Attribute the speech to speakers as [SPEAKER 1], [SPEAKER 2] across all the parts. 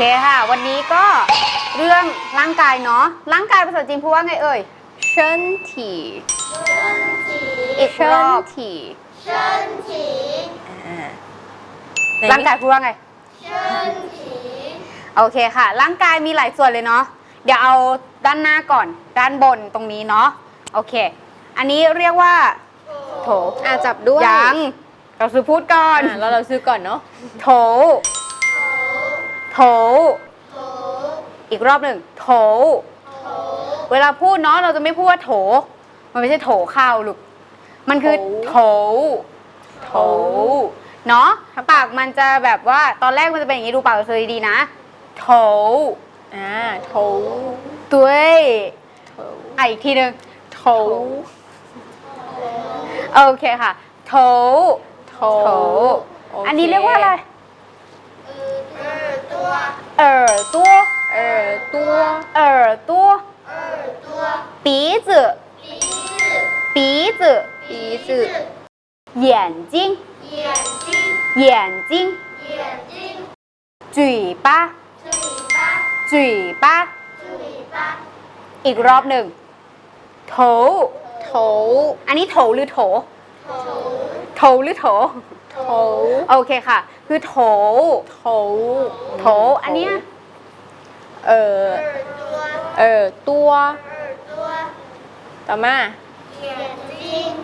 [SPEAKER 1] เคค่ะ วันนี้ก็เรื่องร่างกายเนาะร่างกายภาษาจีนพูดว่าไงเอ่ย
[SPEAKER 2] เชินถี
[SPEAKER 1] อีกรอบ
[SPEAKER 2] ถี
[SPEAKER 1] ร่างกายพูดว่าไงโอเคค่ะ ร่างกายมีหลายส่วนเลยเนาะเดี๋ยวเอาด้านหน้าก่อน ด้านบนตรงนี้เนาะโอเค อันนี้เรียกว่า โถ
[SPEAKER 2] อาจับด้วย
[SPEAKER 1] ยังเราซื้อพูดก่อน
[SPEAKER 2] แล้วเราซื้อก่อนเนาะ
[SPEAKER 1] โถ โถอีกรอบหนึ่งโถเวลาพูดเนาะเราจะไม่พูดว่าโถ มันไม่ใช่โถข้าวลูกมันคือโถโถเนาะปากมันจะแบบว่าตอนแรกมันจะเป็นอย่างนี้ดูปากเราซื้อดีๆนะโถ
[SPEAKER 2] อ่าโถ
[SPEAKER 1] ด้วย
[SPEAKER 2] โถ
[SPEAKER 1] อะอีกทีหนึ่ง
[SPEAKER 2] โถ
[SPEAKER 1] โอเคค่ะโถ
[SPEAKER 2] โถ
[SPEAKER 1] โถ
[SPEAKER 2] โเค
[SPEAKER 1] อันนี้เรียกว่าอะไร 鼻子眼睛，眼睛，嘴巴，嘴巴，อีกรอบหนึ่งโถ
[SPEAKER 2] โถ
[SPEAKER 1] อันนี้โถหรือโถ โถหรือโถ
[SPEAKER 2] โถ
[SPEAKER 1] โอเคค่ะ คือโถ
[SPEAKER 2] โถ
[SPEAKER 1] โถ อันเนี้ย
[SPEAKER 2] เออเออตัวต่อมา眼睛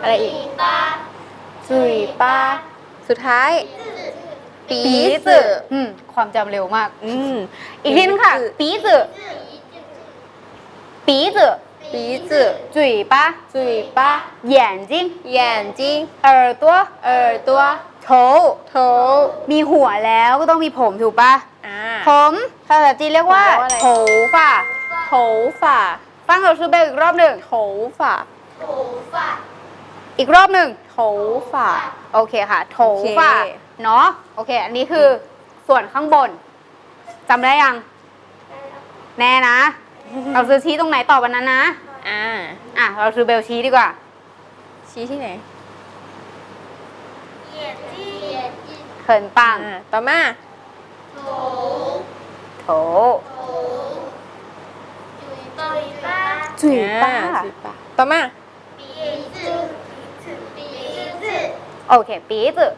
[SPEAKER 2] อะไรอีกจุยป้าสุดท้ายปี
[SPEAKER 1] ปี
[SPEAKER 2] สื
[SPEAKER 1] จือืมความจำเร็วมาก
[SPEAKER 2] อืม
[SPEAKER 1] อีกทีนึงค่ะ ปีจืปีจื
[SPEAKER 2] ปีจื
[SPEAKER 1] 嘴巴、
[SPEAKER 2] จุยป้า
[SPEAKER 1] 眼睛、
[SPEAKER 2] 眼睛
[SPEAKER 1] 耳朵、
[SPEAKER 2] 耳朵
[SPEAKER 1] 头
[SPEAKER 2] โถ
[SPEAKER 1] มีหัวแล้วก็ต้องมีผมถูกปะ
[SPEAKER 2] อ่า
[SPEAKER 1] ผมภาษาจีนเรียกว่า
[SPEAKER 2] ผมเรี ยกว่าอะไร
[SPEAKER 1] โถฝ่า
[SPEAKER 2] โถฝ่า
[SPEAKER 1] ฟังเราชื่อเบลอีกรอบหนึ่ง
[SPEAKER 2] โถฝ่า
[SPEAKER 1] อีกรอบหนึ่ง
[SPEAKER 2] โถฝ่า
[SPEAKER 1] โอเคค่ะ โถ
[SPEAKER 2] โอเค
[SPEAKER 1] ฝ่าเนาะโอเค อันนี้คือส่วนข้างบนจำได้ยัง แน่นะ เราซื้อชี้ตรงไหนต่อวันนั้นนะ
[SPEAKER 2] อ่า
[SPEAKER 1] อะ เราซื้อเบลชี้ดีกว่า
[SPEAKER 2] ชี้ที่ไหน
[SPEAKER 1] เขินปัง
[SPEAKER 2] อ่าต่อมา
[SPEAKER 1] โถ จุ๋ยป้า
[SPEAKER 2] อ่จุยป้าต่อมา
[SPEAKER 1] โอเคปีจือ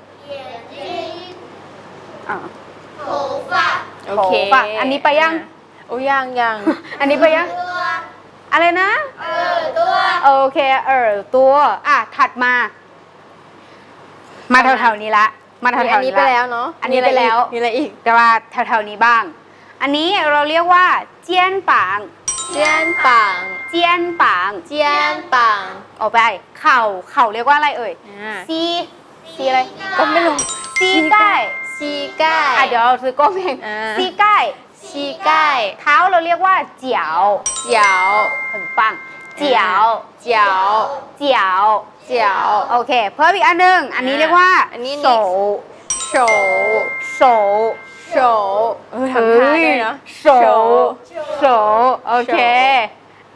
[SPEAKER 1] ะ
[SPEAKER 2] โอเค
[SPEAKER 1] โถฝ่าอันนี้ไปยัง
[SPEAKER 2] โอ้ยังยัง
[SPEAKER 1] อันนี้ไปยัง อะไรนะ โอเค เออตัว อะ ถัดมา มาแถวๆนี้ละ มาแถ
[SPEAKER 2] มีอั
[SPEAKER 1] วนๆ
[SPEAKER 2] นี้
[SPEAKER 1] นี้
[SPEAKER 2] ไป
[SPEAKER 1] ละ
[SPEAKER 2] แล้วเนาะ
[SPEAKER 1] อันนี้ไปแล้ว
[SPEAKER 2] มีอะไรอีก
[SPEAKER 1] แต่ว่าแถวๆนี้บ้าง อันนี้เราเรียกว่าเจียนปาง
[SPEAKER 2] เจียนปัง
[SPEAKER 1] เจียนปาง
[SPEAKER 2] เจียนปัง
[SPEAKER 1] ออกไป เข่าเข่าเรียกว่าอะไรเอ่ย
[SPEAKER 2] อ่า
[SPEAKER 1] ซีซีอะไร
[SPEAKER 2] ก็ไม่รู้
[SPEAKER 1] ซีใกล้
[SPEAKER 2] ซีใกล้
[SPEAKER 1] อะเดี๋ยวเราซื้อก้มเอง
[SPEAKER 2] อ่า
[SPEAKER 1] ซีใกล้
[SPEAKER 2] ซีใกล้
[SPEAKER 1] เท้าเราเรียกว่าเจียว
[SPEAKER 2] เจียว
[SPEAKER 1] 很棒เจียว
[SPEAKER 2] เจียว
[SPEAKER 1] เจียว
[SPEAKER 2] เจียว
[SPEAKER 1] โอเค เพิ่มอีกอันหนึ่งอันนี้เรียกว่า
[SPEAKER 2] อันนี้
[SPEAKER 1] โส
[SPEAKER 2] โฉ
[SPEAKER 1] โส
[SPEAKER 2] โฉเออทำท่าด้วยเนาะ
[SPEAKER 1] โสโสโอเค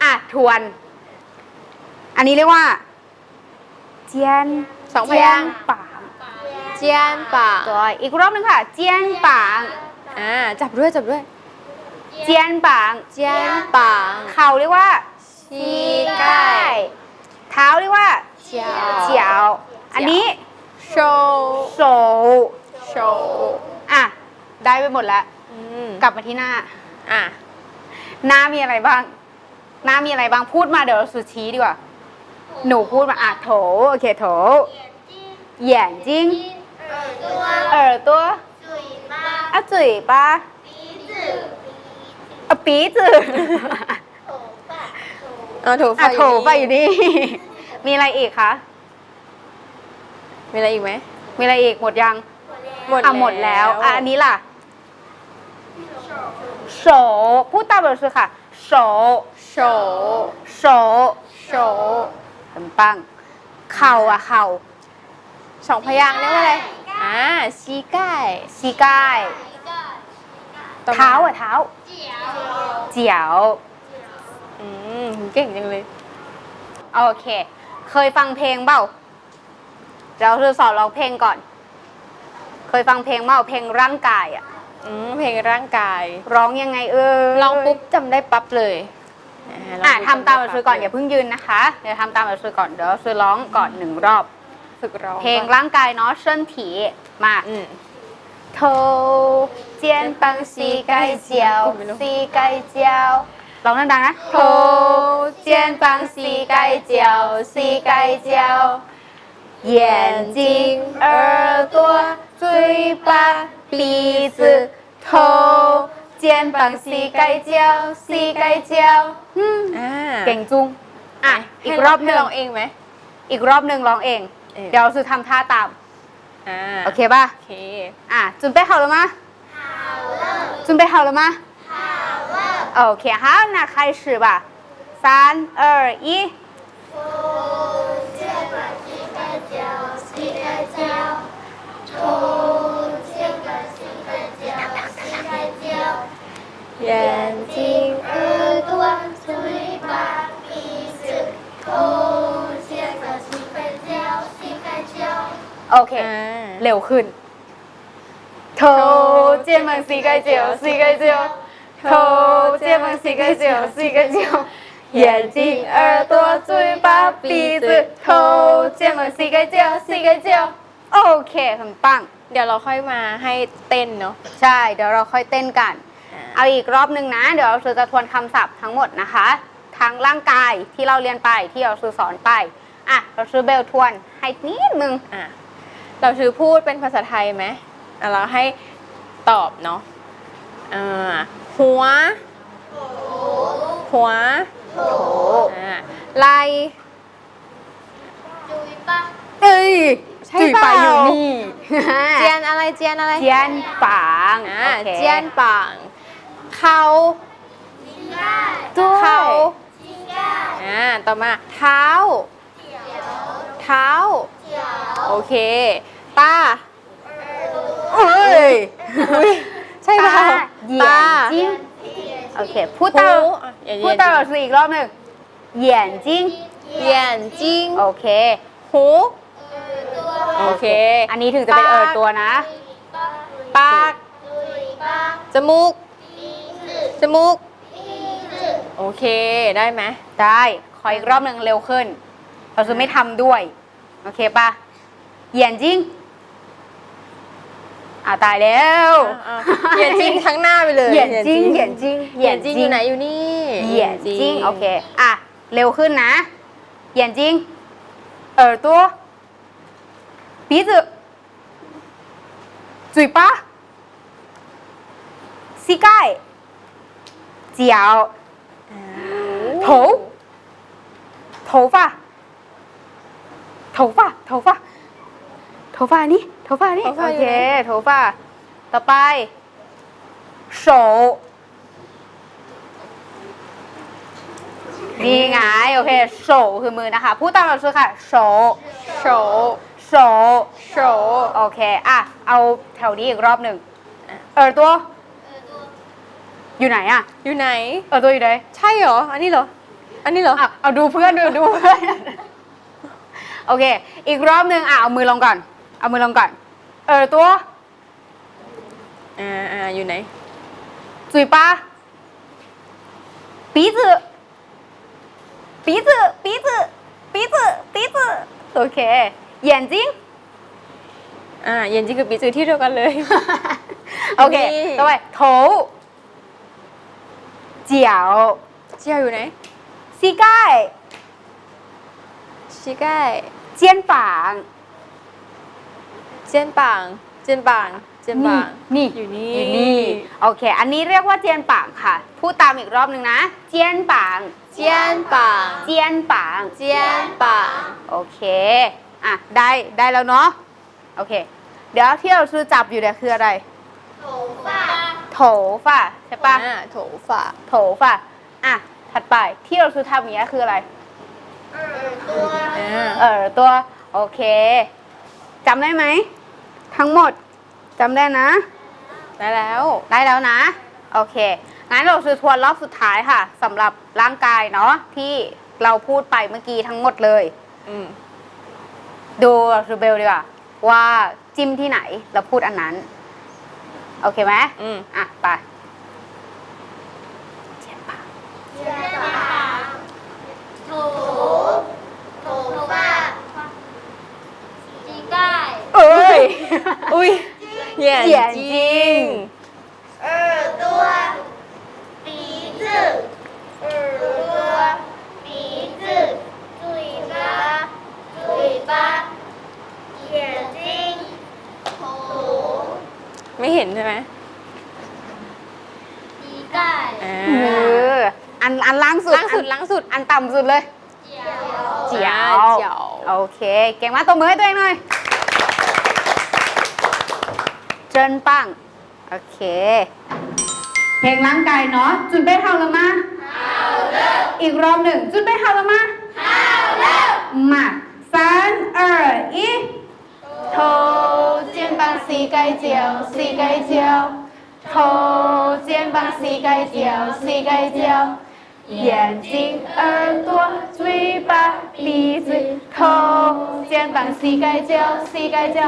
[SPEAKER 1] อะ ทวน อันนี้เรียกว่าเจียน
[SPEAKER 2] สองพยางค์
[SPEAKER 1] เจีนปาง
[SPEAKER 2] เจียนปัง
[SPEAKER 1] ตัวอีกรอบหนึงค่ะ เจียนป่าง
[SPEAKER 2] อ่าจับด้วยจับด้วย
[SPEAKER 1] เจียนป่าง
[SPEAKER 2] เจียนปัง
[SPEAKER 1] เข่าเรียกว่า
[SPEAKER 2] ซีใกล้
[SPEAKER 1] เท้าเรียกว่า
[SPEAKER 2] เจียว
[SPEAKER 1] เจียวอันนี้
[SPEAKER 2] โฉ
[SPEAKER 1] โส
[SPEAKER 2] โฉ
[SPEAKER 1] ได้ไปหมดแล้วกลับมาที่หน้า
[SPEAKER 2] อะ
[SPEAKER 1] หน้ามีอะไรบ้าง หน้ามีอะไรบ้างพูดมาเดี๋ยวเราสุดชี้ดีกว่า หนูพูดมาอะโถโอเคโถเหยียนจิ้งเออ
[SPEAKER 2] ตัวอะจุยปะ
[SPEAKER 1] อะปีจืออาโถ
[SPEAKER 2] ไฟอะ
[SPEAKER 1] โถไปอยู่นี่ มีอะไรอีกคะ
[SPEAKER 2] มีอะไรอีกไหม
[SPEAKER 1] มีอะไรอีกหมดยัง
[SPEAKER 2] หมด
[SPEAKER 1] อะหมดแล้วอะอันนี้ล่ะ 手พูดตามเราสิค่ะ手
[SPEAKER 2] โฉ
[SPEAKER 1] 手
[SPEAKER 2] โฉ
[SPEAKER 1] 很棒เข่าอ่ะเข่า
[SPEAKER 2] สองพยางค์เรียกว่าอะไร อ่าซีใกล้
[SPEAKER 1] 膝盖
[SPEAKER 2] ต่ม
[SPEAKER 1] เท้าอ่ะเท้าเจียว
[SPEAKER 2] อืมเก่งจังเลย
[SPEAKER 1] โอเค เคยฟังเพลงเปล่า เราจะสอนร้องเพลงก่อน เค เคยฟังเพลงเมาเพลงร่างกายอะ
[SPEAKER 2] อืมเพลงร่างกาย
[SPEAKER 1] ร้องยังไงเออ
[SPEAKER 2] ลองปุ๊บจำได้ปั๊บเลยาลง
[SPEAKER 1] อ่ะ
[SPEAKER 2] ปุ๊บ
[SPEAKER 1] ทำตาม
[SPEAKER 2] จำ
[SPEAKER 1] เรา
[SPEAKER 2] ได้
[SPEAKER 1] ซื้อก่อน
[SPEAKER 2] ปั๊บ
[SPEAKER 1] อย่าเพิ่งยืนนะคะ เดี๋ยวทำตามเราซื้อก่อนเดี๋ยวซื้อร้องก่อนหนึ่งรอบ
[SPEAKER 2] ฝึกร้อง
[SPEAKER 1] เพลง
[SPEAKER 2] ก่อน
[SPEAKER 1] ร่างกายเนาะเส้นถีมา
[SPEAKER 2] อืม
[SPEAKER 1] 头、肩膀、膝盖、脚、膝盖、脚。ร้องดังๆนะ头、肩膀、膝盖、脚、膝盖、脚。眼睛、耳朵、嘴巴、 鼻子、头、肩膀、膝盖、脚、膝盖、脚。อืม
[SPEAKER 2] อ่า
[SPEAKER 1] เก่งจุงอ่ะ อีกรอบหนึ่ง
[SPEAKER 2] ให้ลองเองไหม
[SPEAKER 1] อีกรอบหนึ่งร้องเอง
[SPEAKER 2] เออ
[SPEAKER 1] เดี๋ยวซื้อทำท่าตาม
[SPEAKER 2] อ่า
[SPEAKER 1] โอเคป่ะ
[SPEAKER 2] โอเค
[SPEAKER 1] 啊，准备好了吗？好了。准备好了吗？好了。OK，好，那开始吧。三二一。 โอเค
[SPEAKER 2] อ่า
[SPEAKER 1] เร็วขึ้น头肩膀膝盖脚膝盖脚头肩膀膝盖脚膝盖脚眼睛耳朵嘴巴鼻子头肩膀膝盖脚膝盖脚โอเค很棒
[SPEAKER 2] เดี๋ยวเราค่อยมาให้เต้นเนาะ
[SPEAKER 1] ใช่ เดี๋ยวเราค่อยเต้นกัน เอาอีกรอบหนึ่งนะ เดี๋ยวเราจะทวนคำศัพท์ทั้งหมดนะคะทั้งร่างกายที่เราเรียนไปที่เราซื้อสอนไป อ่ะ เราซื้อเบลทวนให้นิดนึง
[SPEAKER 2] อ่ะ เราถือพูดเป็นภาษาไทยไหมเราให้ตอบเนาะหัว หัวไหล
[SPEAKER 1] จุยปะ
[SPEAKER 2] เอ้
[SPEAKER 1] ยจุ
[SPEAKER 2] ใช่
[SPEAKER 1] อยู่นี่
[SPEAKER 2] เจียนอะไรเจียนอะไร
[SPEAKER 1] เจียนปังเจี
[SPEAKER 2] ยนปังเขาเข่าต่อมาเท้า เท้า โอเค ตา
[SPEAKER 1] เอ้ย
[SPEAKER 2] ใช่แล้ตา
[SPEAKER 1] เหยียตาโอเคพูดตาพูดตาสิออีกรอบหนึ่งเหยียนจิ้
[SPEAKER 2] ริง
[SPEAKER 1] โอเค
[SPEAKER 2] หู โอเค
[SPEAKER 1] อันนี้ถึงจะเป็นเออตัวนะ
[SPEAKER 2] ปาก จมูก จมูก โอเค ได้ไหม
[SPEAKER 1] ได้ ขออีกรอบหนึ่งเร็วขึ้น เราจะไม่ทำด้วย โอเคปะเหยียนจิง อ่าตายแล้ว
[SPEAKER 2] อ่ะเหยียนจิ้งทั้งหน้าไปเลย
[SPEAKER 1] เหยียนจิ้งเหยียนจิ้ง
[SPEAKER 2] เหยียนจิ้งอยู่ไหนอยู่นี่
[SPEAKER 1] เหยียนจิ้งโอเค อ่ะ เร็วขึ้นนะเหยียนจิ้ง耳朵鼻子嘴巴膝盖脚头头发头发头发头发นี่ ฟานี่โถ
[SPEAKER 2] ฟอ
[SPEAKER 1] เค
[SPEAKER 2] ไหน
[SPEAKER 1] โถฟต่อไปโฉนี่ไงโอเคโฉคือมือนะคะ พูดตามเราช่ค่ะโฉ
[SPEAKER 2] โฉ
[SPEAKER 1] โฉ
[SPEAKER 2] โฉ
[SPEAKER 1] โอเคอะเอาแถวนี้อีกรอบหนึ่งเออตัว อยู่ไหนอะ
[SPEAKER 2] อยู่ไหน
[SPEAKER 1] เออตัวอยู่ไหน
[SPEAKER 2] ใช่เหรอ อันนี้เหรอ อันนี้เหรอ
[SPEAKER 1] อะเอาดูเพื่อนดูดูเพื่อน โอเค อีกรอบหนึ่งอะเอามือลงก่อน เอามือลงก่อน เออตัว
[SPEAKER 2] อ่าอ่าอยู่ไหน
[SPEAKER 1] 嘴巴鼻子鼻子鼻子鼻子鼻子โอเค眼睛
[SPEAKER 2] อ่าเย็นจริงกับปีจือที่เดียวกันเลย
[SPEAKER 1] โอเค
[SPEAKER 2] นี่
[SPEAKER 1] ต่อไป头脚
[SPEAKER 2] เจียวอยู่ไหน
[SPEAKER 1] 膝盖
[SPEAKER 2] ชิไก้
[SPEAKER 1] 肩膀
[SPEAKER 2] เจียนป่าง เจียนป่าง เจียนป่าง
[SPEAKER 1] นี่
[SPEAKER 2] อยู่นี่
[SPEAKER 1] อยู่นี่ โอเค อันนี้เรียกว่าเจียนป่างค่ะ พูดตามอีกรอบหนึ่งนะ เจียนป่าง
[SPEAKER 2] เจียนป่าง
[SPEAKER 1] เจียนป่าง
[SPEAKER 2] เจียนป่าง
[SPEAKER 1] โอเค อะ ได้ ได้แล้วเนาะ โอเค เดี๋ยวที่เราคือจับอยู่เนี่ยคืออะไร
[SPEAKER 3] โถฝ่า
[SPEAKER 1] โถฝ่าใช่ปะ
[SPEAKER 2] โถฝ่า
[SPEAKER 1] โถฝ่า อะ ถัดไป ที่เราคือทำอย่างนี้คืออะไร
[SPEAKER 3] เอ
[SPEAKER 2] อตัว
[SPEAKER 1] เออตัว โอเคจำได้ไหม ทั้งหมดจำได้นะ
[SPEAKER 2] ได้แล้ว
[SPEAKER 1] ได้แล้วนะ โอเค งั้นเราซื้อทวนรอบสุดท้ายค่ะสำหรับร่างกายเนาะที่เราพูดไปเมื่อกี้ทั้งหมดเลย
[SPEAKER 2] อืม
[SPEAKER 1] ดูซูเบลดีกว่าว่าจิ้มที่ไหนเราพูดอันนั้น โอเคไหม
[SPEAKER 2] อืม
[SPEAKER 1] อะ ไป
[SPEAKER 2] 眼
[SPEAKER 1] 眼
[SPEAKER 2] 睛
[SPEAKER 1] 睛
[SPEAKER 3] 耳朵，鼻子，耳朵，鼻子，嘴巴，嘴巴，眼睛，头，
[SPEAKER 2] ไม่เห็นใช่ไหม
[SPEAKER 3] 膝盖，
[SPEAKER 2] อ่า
[SPEAKER 1] เอออันอันล่างสุด
[SPEAKER 2] ล่างสุด
[SPEAKER 1] อัน
[SPEAKER 2] ล่างสุด
[SPEAKER 1] อันต่ำสุดเลย
[SPEAKER 3] 脚，
[SPEAKER 1] เจียว
[SPEAKER 2] เจียว
[SPEAKER 1] โอเค เก่งมากตัวมือให้ตัวเองหน่อย เจินปัง โอเค เพลงร่างกายเนาะ จุดเป้เฮาแล้วมาอีกรอบหนึ่ง จุดเป้เฮาแล้วมามาสามเอออี头肩膀膝盖脚膝盖脚头肩膀膝盖脚膝盖脚眼睛、耳朵、嘴巴、鼻子、头、肩膀、膝盖、脚、膝盖、脚，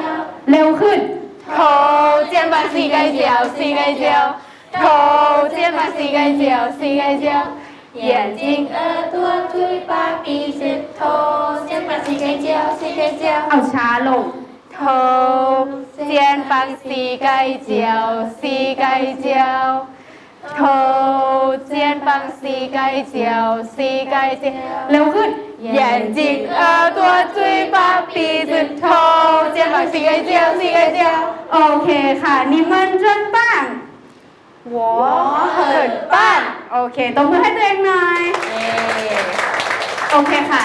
[SPEAKER 1] เร็วขึ้น 头、肩膀、膝盖、脚、膝盖、脚，头、肩膀、膝盖、脚、膝盖、脚，眼睛、耳朵、嘴巴、鼻子、头、肩膀、膝盖、脚、膝盖、脚，เอาช้าลง头、肩膀、膝盖、脚、膝盖、脚。头、肩膀、膝盖、脚、膝盖、脚，เร็วขึ้น眼睛、耳朵、嘴巴、鼻子、头、 ่อนสีไอเจียวสีไอเจียวโอเคค่ะ นิมันจนปังหัวเหินบ้งโอเคตบมือให้ตัวเองหน่อย โอเคค่ะ